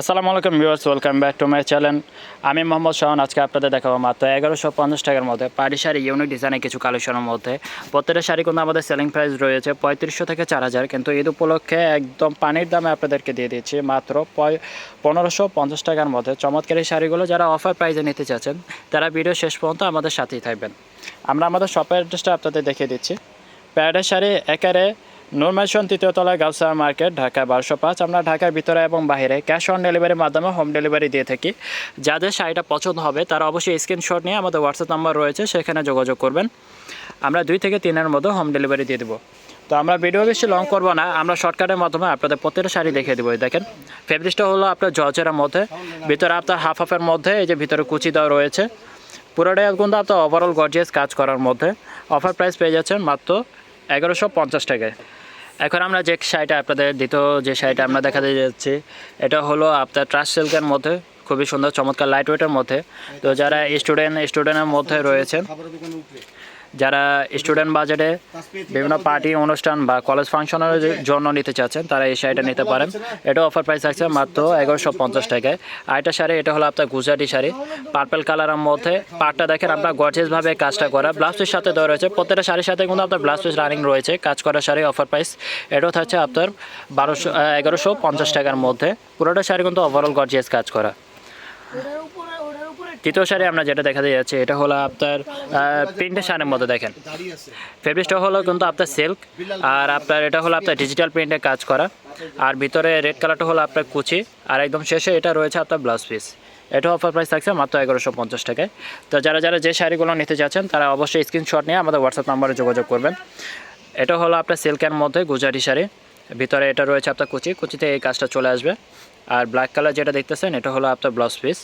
আসসালামু আলাইকুম viewers, welcome back to my channel. আমি মোহাম্মদ শাহন আজকে আপনাদের দেখাবো মাত্র এগারোশো পঞ্চাশ টাকার মধ্যে পাড়ি শাড়ি ইউনিক ডিজাইনের কিছু কালেকশনের মধ্যে। প্রত্যেকটা শাড়ি কিন্তু আমাদের সেলিং প্রাইস রয়েছে পঁয়ত্রিশশো থেকে চার হাজার, কিন্তু ঈদ উপলক্ষে একদম পানির দামে আপনাদেরকে দিয়ে দিচ্ছি মাত্র পনেরোশো পঞ্চাশ টাকার মধ্যে। চমৎকারী শাড়িগুলো যারা অফার প্রাইজে নিতে চাচ্ছেন, তারা ভিডিও শেষ পর্যন্ত আমাদের সাথেই থাকবেন। আমরা আমাদের শপের অ্যাড্রেসটা আপনাদের দেখিয়ে দিচ্ছি। প্যারাডাইস শাড়ি একারে নুরমেশন তৃতীয় তলায় গাউসা মার্কেট, ঢাকা বারোশো পাঁচ। আমরা ঢাকার ভিতরে এবং বাইরে ক্যাশ অন ডেলিভারির মাধ্যমে হোম ডেলিভারি দিয়ে থাকি। যাদের শাড়িটা পছন্দ হবে, তারা অবশ্যই স্ক্রিনশট নিয়ে আমাদের হোয়াটসঅ্যাপ নাম্বার রয়েছে, সেখানে যোগাযোগ করবেন। আমরা দুই থেকে তিনের মধ্যে হোম ডেলিভারি দিয়ে দেবো। তো আমরা ভিডিও বেশি লং করব না, আমরা শর্টকাটের মাধ্যমে আপনাদের প্রত্যেকটা শাড়ি দেখিয়ে দেবো দেখেন। ফেব্রিক্সটা হলো আপনার জর্জের মধ্যে, ভিতরে আপনার হাফ হাফের মধ্যে, এই যে ভিতরে কুচি দেওয়া রয়েছে। পুরোটাই কিন্তু আপনার ওভারঅল গর্জিয়াস কাজ করার মধ্যে। অফার প্রাইস পেয়ে যাচ্ছেন মাত্র এগারোশো পঞ্চাশ টাকায়। এখন আমরা যে শাড়িটা আপনাদের দ্বিতীয় যে শাড়িটা আমরা দেখাতে যাচ্ছি, এটা হলো আপনার ট্রাস সিল্কের মধ্যে, খুবই সুন্দর, চমৎকার লাইট ওয়েটের মধ্যে। তো যারা স্টুডেন্ট স্টুডেন্টের মধ্যে রয়েছেন যারা স্টুডেন্ট বাজেটে বিভিন্ন পার্টি অনুষ্ঠান বা কলেজ ফাংশনের জন্য নিতে চাচ্ছেন, তারা এই শাড়িটা নিতে পারেন। এটা অফার প্রাইস আছে মাত্র এগারোশো পঞ্চাশ টাকায়। আরেকটা শাড়ি, এটা হলো আপনার গুজরাটি শাড়ি। পার্পেল কালারের মধ্যে পাটটা দেখেন, আপনার গর্জেসভাবে কাজটা করা। ব্লাউজের সাথে দেওয়া রয়েছে। প্রত্যেকটা শাড়ির সাথে কিন্তু আপনার ব্লাউজ পিস রানিং রয়েছে। কাজ করা শাড়ি অফার প্রাইস এটাও থাকছে আপনার বারোশো, এগারোশো পঞ্চাশ টাকার মধ্যে। পুরোটা শাড়ি কিন্তু ওভারঅল গর্জিয়াস কাজ করা ওটার উপরে ওটার উপরে তৃতীয় শাড়ি আমরা যেটা দেখাতে যাচ্ছি, এটা হলো আপনার প্রিন্টের শাড়ির মধ্যে দেখেন। ফেব্রিক্সটা হলো কিন্তু আপনার সিল্ক, আর আপনার এটা হলো আপনার ডিজিটাল প্রিন্টে কাজ করা। আর ভিতরে রেড কালারটা হলো আপনার কুচি, আর একদম শেষে এটা রয়েছে আপনার ব্লাউজ পিস এটা অফার প্রাইস থাকছে মাত্র এগারোশো পঞ্চাশ টাকায়। তো যারা যারা যে শাড়িগুলো নিতে চাচ্ছেন তারা অবশ্যই স্ক্রিনশট নিয়ে আমাদের হোয়াটসঅ্যাপ নাম্বারে যোগাযোগ করবেন। এটা হলো আপনার সিল্কের মধ্যে গুজরাটি শাড়ি, ভিতরে এটা রয়েছে আপনার কুচি। কুচিতে এই কাজটা চলে আসবে। আর ব্ল্যাক কালার যেটা দেখতেছেন, এটা হলো আপনার ব্লাউজ পিস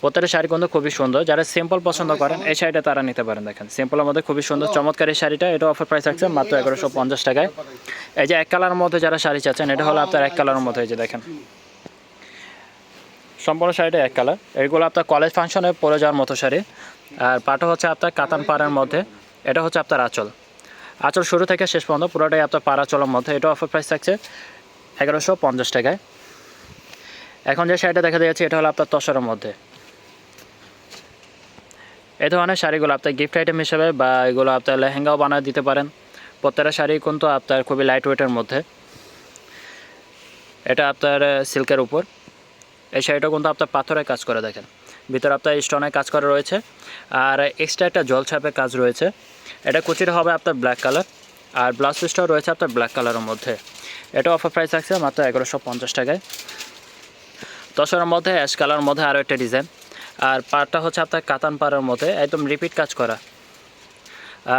প্রত্যেকটা শাড়ি কিন্তু খুবই সুন্দর। যারা সিম্পল পছন্দ করেন এই শাড়িটা তারা নিতে পারেন দেখেন। সিম্পলের মধ্যে খুবই সুন্দর চমৎকার এই শাড়িটা। এটা অফার প্রাইস থাকছে মাত্র এগারোশো পঞ্চাশ টাকায়। এই যে এক কালারের মধ্যে যারা শাড়ি চাচ্ছেন এটা হলো আপনার এক কালারের মধ্যে এই যে দেখেন। সম্পূর্ণ শাড়িটা এক কালার এগুলো আপনার কলেজ ফাংশনে পরে যাওয়ার মতো শাড়ি। আর পাটা হচ্ছে আপনার কাতান পাড়ার মধ্যে। এটা হচ্ছে আপনার আঁচল। আঁচল শুরু থেকে শেষ পর্যন্ত পুরোটাই আপনার পাড়া চলের মধ্যে। এটা অফার প্রাইস থাকছে এগারোশো পঞ্চাশ টাকায়। এখন যে শাড়িটা দেখা যাচ্ছে এটা হলো আপনার তসরের মধ্যে। এই ধরনের শাড়িগুলো আপনার গিফট আইটেম হিসেবে বা এগুলো আপনার লেহেঙ্গাও বানিয়ে দিতে পারেন। প্রত্যেকটা শাড়ি কিন্তু আপনার খুবই লাইট ওয়েটের মধ্যে। এটা আপনার সিল্কের উপর। এই শাড়িটা কিন্তু আপনার পাথরের কাজ করে, দেখেন। ভিতরে আপনার স্টোনের কাজ করা রয়েছে। আর এক্সট্রা একটা জল ছাপের কাজ রয়েছে। এটা কুচিটা হবে আপনার ব্ল্যাক কালার আর ব্লাউজ পিসটাও রয়েছে আপনার ব্ল্যাক কালারের মধ্যে। এটা অফার প্রাইস আছে মাত্র এগারোশো পঞ্চাশ টাকায়। দশের মধ্যে অ্যাশ কালার মধ্যে আরও একটা ডিজাইন আর পাড়টা হচ্ছে আপনার কাতান পাড়ার মধ্যে, একদম রিপিট কাজ করা।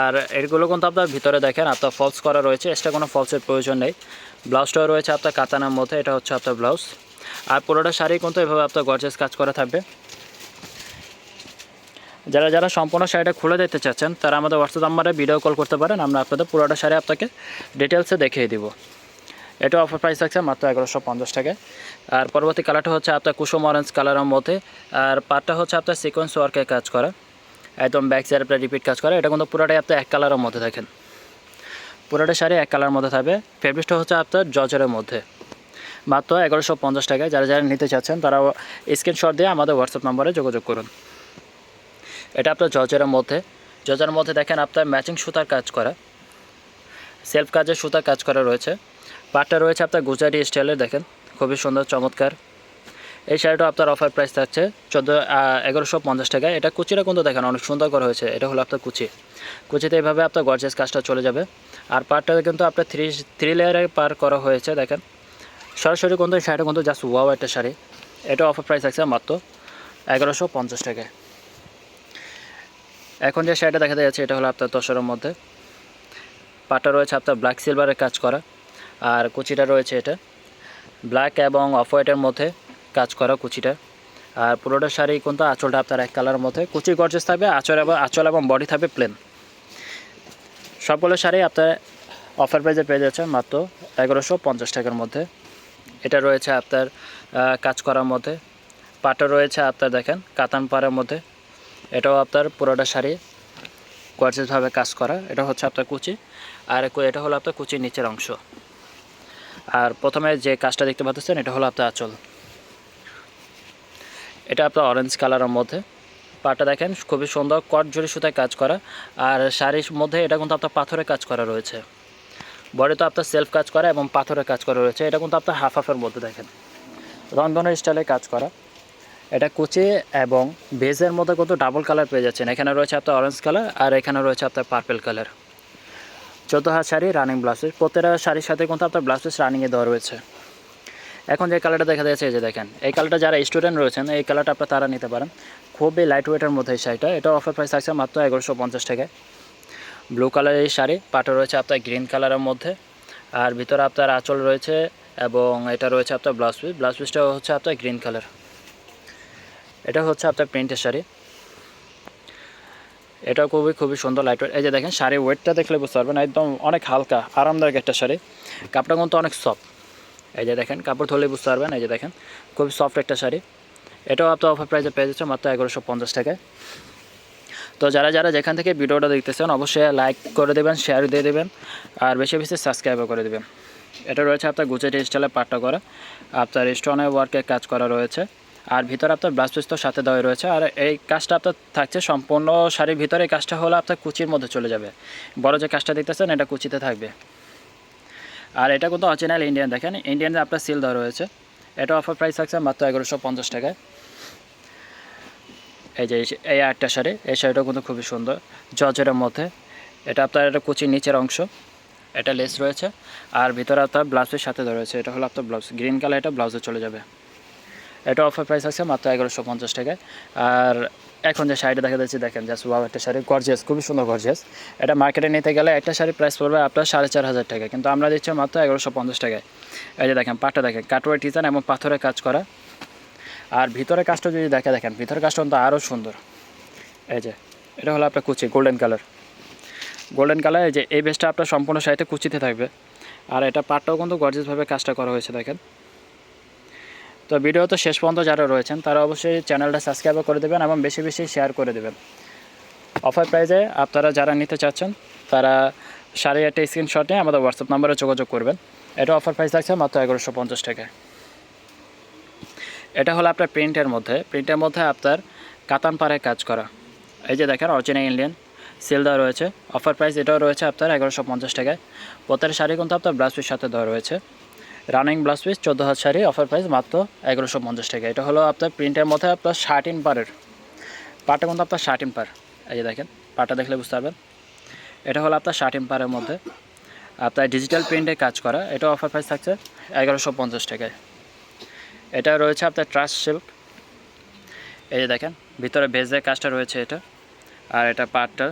আর এগুলো কিন্তু আপনার ভিতরে দেখেন, আপনার ফলস করা রয়েছে এক্সট্রা কোনো ফলসের প্রয়োজন নেই। ব্লাউজটাও রয়েছে আপনার কাতানের মধ্যে, এটা হচ্ছে আপনার ব্লাউজ আর পুরোটা শাড়ি কিন্তু এভাবে আপনার গর্জেস কাজ করা থাকবে। যারা যারা সম্পূর্ণ শাড়িটা খুলে দিতে চাচ্ছেন, তারা আমাদের হোয়াটসঅ্যাপ নাম্বারে ভিডিও কল করতে পারেন, আমরা আপনাদের পুরোটা শাড়ি আপনাকে ডিটেলসে দেখিয়ে দিব। এটা অফার প্রাইস থাকছে মাত্র এগারোশো পঞ্চাশ টাকায়। আর পরবর্তী কালারটা হচ্ছে আপনার কুসুম অরেঞ্জ কালারের মধ্যে। আর পাটটা হচ্ছে আপনার সিকোয়েন্স ওয়ার্কে কাজ করা। একদম ব্যাক সাইড আপনার রিপিট কাজ করা। এটা কিন্তু পুরোটাই আপনার এক কালারের মধ্যে দেখেন পুরোটা শাড়ি এক কালার মধ্যে থাকবে। ফেব্রিকটা হচ্ছে আপনার জজরের মধ্যে। মাত্র এগারোশো পঞ্চাশ টাকায়। যারা যারা নিতে চাচ্ছেন তারা স্ক্রিনশট দিয়ে আমাদের হোয়াটসঅ্যাপ নম্বরে যোগাযোগ করুন। এটা আপনার জজরের মধ্যে। জজের মধ্যে দেখেন আপনার ম্যাচিং সুতার কাজ করা। সেলফ কাজের সুতার কাজ করা রয়েছে। পাটটা রয়েছে আপনার গুজারি স্টাইলের দেখেন, খুবই সুন্দর, চমৎকার। এই শাড়িটা আপনার অফার প্রাইস থাকছে চোদ্দ এগারোশো পঞ্চাশ টাকায়। এটা কুচিটা কিন্তু দেখেন, অনেক সুন্দর করা হয়েছে। এটা হলো আপনার কুচি। কুচিতে এইভাবে আপনার গর্জেস কাজটা চলে যাবে। আর পাটটা কিন্তু আপনার থ্রি থ্রি লেয়ারে পার করা হয়েছে, দেখেন। সরাসরি কিন্তু এই শাড়িটা কিন্তু জাস্ট ওয়াও একটা শাড়ি। এটা অফার প্রাইস থাকছে মাত্র এগারোশো পঞ্চাশ টাকায়। এখন যে শাড়িটা দেখা যাচ্ছে, এটা হলো আপনার তসরের মধ্যে। পাটটা রয়েছে আপনার ব্ল্যাক সিলভারের কাজ করা। আর কুচিটা রয়েছে এটা। ব্ল্যাক এবং অফ হোয়াইটের মধ্যে কাজ করা কুচিটা। আর পুরোটা শাড়ি কিন্তু আঁচলটা আপনার এক কালারের মধ্যে। কুচি গর্জেস থাকবে, আঁচল এবং আঁচল এবং বডি থাকবে প্লেন সবগুলো শাড়ি আপনার অফার প্রাইজে পেয়ে যাচ্ছে মাত্র এগারোশো পঞ্চাশ টাকার মধ্যে। এটা রয়েছে আপনার কাজ করার মধ্যে। পাটা রয়েছে আপনার দেখেন, কাতান পাড়ের মধ্যে। এটাও আপনার পুরোটা শাড়ি গর্জেসভাবে কাজ করা। এটা হচ্ছে আপনার কুচি। আর এটা হলো আপনার কুচির নিচের অংশ। আর প্রথমে যে কাজটা দেখতে পাচ্ছেন, এটা হলো আপনার আঁচল। এটা আপনার অরেঞ্জ কালারের মধ্যে। পাটা দেখেন, খুবই সুন্দর, কট জড়ি সুতায় কাজ করা। আর শাড়ির মধ্যে এটা কিন্তু আপনার পাথরের কাজ করা রয়েছে। বডি তো আপনার সেলফ কাজ করা এবং পাথরের কাজ করা রয়েছে। এটা কিন্তু আপনার হাফ হাফের মধ্যে দেখেন। রন্ধনের স্টাইলে কাজ করা। এটা কুচি এবং বেজের মধ্যে কিন্তু ডাবল কালার পেয়ে যাচ্ছেন। এখানে রয়েছে আপনার অরেঞ্জ কালার আর এখানে রয়েছে আপনার পার্পেল কালার চোদ্দ হাত শাড়ি রানিং ব্লাউজেস প্রত্যেকটা শাড়ির সাথে কিন্তু আপনার ব্লাউজেস রানিংয়ে দেওয়া রয়েছে। এখন যে কালারটা দেখা যাচ্ছে, এই যে দেখেন, এই কালারটা যারা স্টুডেন্ট রয়েছেন, এই কালারটা আপনার তারা নিতে পারেন। খুবই লাইট ওয়েটের মধ্যে এই শাড়িটা। এটা অফার প্রাইস থাকছে মাত্র এগারোশো পঞ্চাশ টাকায়। ব্লু কালারের এই শাড়ি, পাটা রয়েছে আপনার গ্রিন কালারের মধ্যে। আর ভিতরে আপনার আঁচল রয়েছে এবং এটা রয়েছে আপনার ব্লাউজ পিস ব্লাউজ পিসটা হচ্ছে আপনার গ্রিন কালার এটা হচ্ছে আপনার প্রিন্টের শাড়ি। এটা খুবই খুবই সুন্দর লাইট ওয়েট এই যে দেখেন, শাড়ির ওয়েটটা দেখলে বুঝতে পারবেন, একদম অনেক হালকা, আরামদায়ক একটা শাড়ি। কাপড়টা কিন্তু অনেক সফট এই যে দেখেন, কাপড় ধরলে বুঝতে পারবেন, এই যে দেখেন খুবই সফট একটা শাড়ি। এটাও আপনার অফার প্রাইসে পেয়ে যাচ্ছে মাত্র এগারোশো পঞ্চাশ টাকায়। তো যারা যারা যেখান থেকে ভিডিওটা দেখতেছেন, অবশ্যই লাইক করে দেবেন শেয়ার দিয়ে দেবেন, আর বেশি বেশি সাবস্ক্রাইবও করে দেবেন। এটা রয়েছে আপনার গুজরাটি স্টাইলে পাট্টা করা। আপনার স্টোনের ওয়ার্কের কাজ করা রয়েছে। আর ভিতরে আপনার ব্লাউজ পিস তো সাথে দেওয়া রয়েছে। আর এই কাজটা আপনার থাকছে সম্পূর্ণ শাড়ির ভিতরে। এই কাজটা হলো আপনার কুচির মধ্যে চলে যাবে। বড় যে কাজটা দেখতেছেন, এটা কুচিতে থাকবে। আর এটা কিন্তু অরিজিনাল ইন্ডিয়ান, দেখেন। ইন্ডিয়ান আপনার সিল দেওয়া রয়েছে। এটা অফার প্রাইস থাকছে মাত্র এগারোশো পঞ্চাশ টাকায়। এই যে, এই- আটটা শাড়ি, এই শাড়িটাও কিন্তু খুবই সুন্দর। জর্জের মধ্যে। এটা আপনার এটা কুচির নিচের অংশ। এটা লেস রয়েছে। আর ভিতরে আপনার ব্লাউজের সাথে রয়েছে। এটা হলো আপনার ব্লাউজ। গ্রিন কালার এটা ব্লাউজে চলে যাবে। এটা অফার প্রাইস আছে মাত্র এগারোশো পঞ্চাশ টাকায়। আর এখন যে শাড়িটা দেখা যাচ্ছে, দেখেন জাস্ট ওয়াও একটা শাড়ি গর্জিয়াস খুবই সুন্দর গর্জিয়াস এটা মার্কেটে নিতে গেলে একটা শাড়ি প্রাইস পড়বে আপনার সাড়ে চার হাজার টাকা, কিন্তু আমরা দিচ্ছি মাত্র এগারোশো পঞ্চাশ টাকায়। এই যে দেখেন, পাটটা দেখেন, কাটওয়ার ডিজাইন এবং পাথরের কাজ করা। আর ভিতরে কাজটা যদি দেখে, দেখেন, ভিতরের কাজটা কিন্তু আরও সুন্দর। এই যে, এটা হলো আপনার কুচি গোল্ডেন কালার গোল্ডেন কালার এই যে, এই বেসটা আপনার সম্পূর্ণ শাড়িতে কুচিতে থাকবে। আর এটা পাটটাও কিন্তু গর্জিয়াসভাবে কাজটা করা হয়েছে, দেখেন। তো ভিডিও তো শেষ পর্যন্ত যারা রয়েছেন, তারা অবশ্যই চ্যানেলটা সাবস্ক্রাইব করে দেবেন এবং বেশি বেশি শেয়ার করে দেবেন। অফার প্রাইজে আপনারা যারা নিতে চাচ্ছেন, তারা সাড়ে একটা স্ক্রিনশটে আমাদের হোয়াটসঅ্যাপ নাম্বারে যোগাযোগ করবেন। এটা অফার প্রাইস থাকছে মাত্র এগারোশো পঞ্চাশ টাকায়। এটা হলো আপনার প্রিন্টের মধ্যে। প্রিন্টের মধ্যে আপনার কাতান পাড়ায় কাজ করা। এই যে দেখেন অরিজিনাল ইন্ডিয়ান সেল দেওয়া রয়েছে। অফার প্রাইস এটাও রয়েছে আপনার এগারোশো পঞ্চাশ টাকায়। প্রত্যেক শাড়ি কিন্তু আপনার পিস সাথে দেওয়া রয়েছে। রানিং ব্লাউজ পিস, চোদ্দ হাজার শাড়ি অফার প্রাইস মাত্র এগারোশো পঞ্চাশ টাকা। এটা হলো আপনার প্রিন্টের মধ্যে আপনার শার্ট ইন পারের পাটা কিন্তু আপনার শার্ট ইন পার এই যে দেখেন পাটা দেখলে বুঝতে পারবেন। এটা হলো আপনার শার্ট ইন পারের মধ্যে। আপনার ডিজিটাল প্রিন্টে কাজ করা। এটা অফার প্রাইস থাকছে এগারোশো পঞ্চাশ টাকায়। এটা রয়েছে আপনার ট্রাস্ট সিল্ক এই যে দেখেন, ভিতরে ভেজের কাজটা রয়েছে এটা। আর এটা পারটা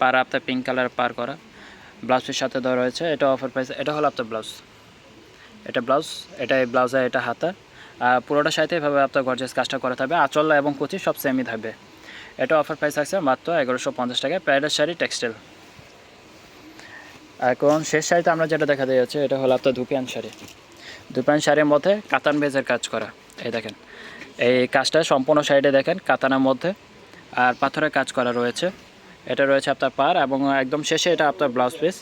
পার আপনার পিঙ্ক কালার পার করা। ব্লাউজের সাথে দেওয়া রয়েছে। এটা অফার প্রাইস এটা হলো আপনার ব্লাউজ। এটা ব্লাউজ, এটা ব্লাউজে এটা হাতা। আর পুরোটা সাথে এভাবে আপনার গর্জেস কাজটা করা থাকবে আঁচল এবং কুচি সব সেমই থাকবে। এটা অফার প্রাইস আছে মাত্র এগারোশো পঞ্চাশ টাকায়। প্রাইডের শাড়ি টেক্সটাইল এখন শেষ শাড়িতে আমরা যেটা দেখা যাচ্ছে, এটা হলো আপনার দুপিয়ান শাড়ি। দুপান শাড়ির মধ্যে কাতান বেজের কাজ করা। এই দেখেন। এই কাজটা সম্পূর্ণ সাইডে দেখেন, কাতানের মধ্যে। আর পাথরের কাজ করা রয়েছে। এটা রয়েছে আপনার পার এবং একদম শেষে এটা আপনার ব্লাউজ পিস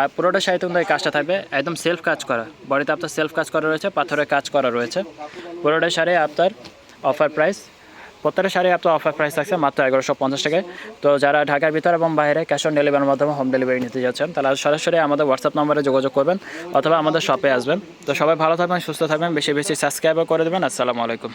আর পুরোটা এই কাজটা থাকবে। একদম সেলফ কাজ করা। বডিতে আপনার সেলফ কাজ করা রয়েছে পাথরের কাজ করা রয়েছে। পুরোটা শাড়ি আপনার অফার প্রাইস প্রত্যেকটা শাড়ি আপনার অফার প্রাইস থাকছে মাত্র এগারোশো পঞ্চাশ টাকায়। তো যারা ঢাকার ভিতর এবং বাইরে ক্যাশ অন ডেলিভারির মাধ্যমে হোম ডেলিভারি নিতে যাচ্ছেন তারা সরাসরি আমাদের হোয়াটসঅ্যাপ নম্বরে যোগাযোগ করবেন অথবা আমাদের শপে আসবেন। তো সবাই ভালো থাকবেন, সুস্থ থাকবেন, বেশি বেশি সাবস্ক্রাইবও করে দেবেন। আসসালামু আলাইকুম।